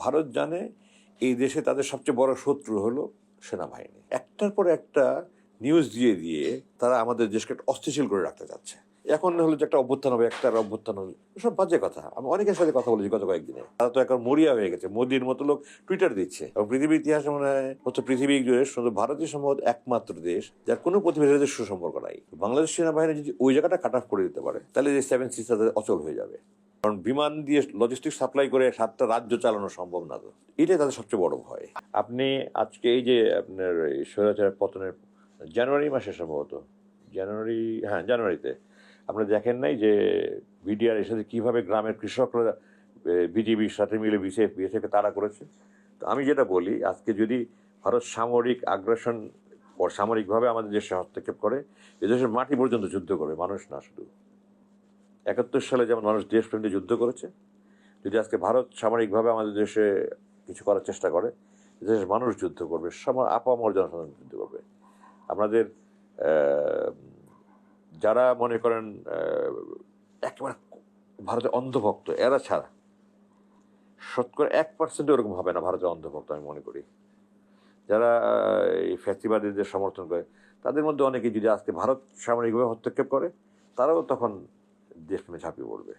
ভারত জানে এই দেশে তাদের সবচেয়ে বড় শত্রু হলো সেনাবাহিনী। একটার পর একটা নিউজ দিয়ে দিয়ে তারা আমাদের দেশকে একটা অস্থিতিশীল করে রাখতে চাচ্ছে। এখন হলো যে একটা অভ্যুত্থান হবে একটা অভ্যুত্থান হবে সব বাজে কথা। আমি অনেকের সাথে কথা বলেছি গত কয়েকদিনে। তারা তো এখন মরিয়া হয়ে গেছে। মোদির মতো লোক টুইটার দিচ্ছে। এবং পৃথিবীর ইতিহাসে মনে হয় হচ্ছে পৃথিবী জুড়ে শুধু ভারতীয় সম্ভবত একমাত্র দেশ, যার কোনো প্রতিবেশীর সাথে সুসম্পর্ক নাই। বাংলাদেশ সেনাবাহিনী যদি ওই জায়গাটা কাট অফ করে দিতে পারে, তাহলে যে সেভেন সিক্স তাদের অচল হয়ে যাবে। কারণ বিমান দিয়ে লজিস্টিক সাপ্লাই করে সাতটা রাজ্য চালানো সম্ভব না তো। এটাই তাদের সবচেয়ে বড় ভয়। আপনি আজকে এই যে আপনার স্বৈরাচার পতনের জানুয়ারি মাসে সম্ভবত, জানুয়ারি হ্যাঁ জানুয়ারিতে, আপনি দেখেন নাই যে বিডিআর এর সাথে কীভাবে গ্রামের কৃষকরা বিজেপির সাথে মিলে বিসিএফ বিএসএফকে তাড়া করেছে? তো আমি যেটা বলি, আজকে যদি ভারত সামরিক আগ্রাসন সামরিকভাবে আমাদের দেশে হস্তক্ষেপ করে, এদেশের মাটি পর্যন্ত যুদ্ধ করে মানুষ না শুধু। একাত্তর সালে যেমন মানুষ দেশপ্রেম দিয়ে যুদ্ধ করেছে যদি আজকে ভারত সামরিকভাবে আমাদের দেশে কিছু করার চেষ্টা করে দেশের মানুষ যুদ্ধ করবে সবার আপামর জনসাধারণ যুদ্ধ করবে। আহ, যারা মনে করেন একেবারে ভারতের অন্ধভক্ত এরা ছাড়া শতকরা এক পার্সেন্ট ওরকম হবে না ভারতের অন্ধভক্ত আমি মনে করি। যারা এই ফ্যাসিবাদীদের সমর্থন করে তাদের মধ্যে অনেকে যদি আজকে ভারত সামরিকভাবে হস্তক্ষেপ করে তারাও তখন দেশপ্রেমে ঝাঁপিয়ে পড়বে।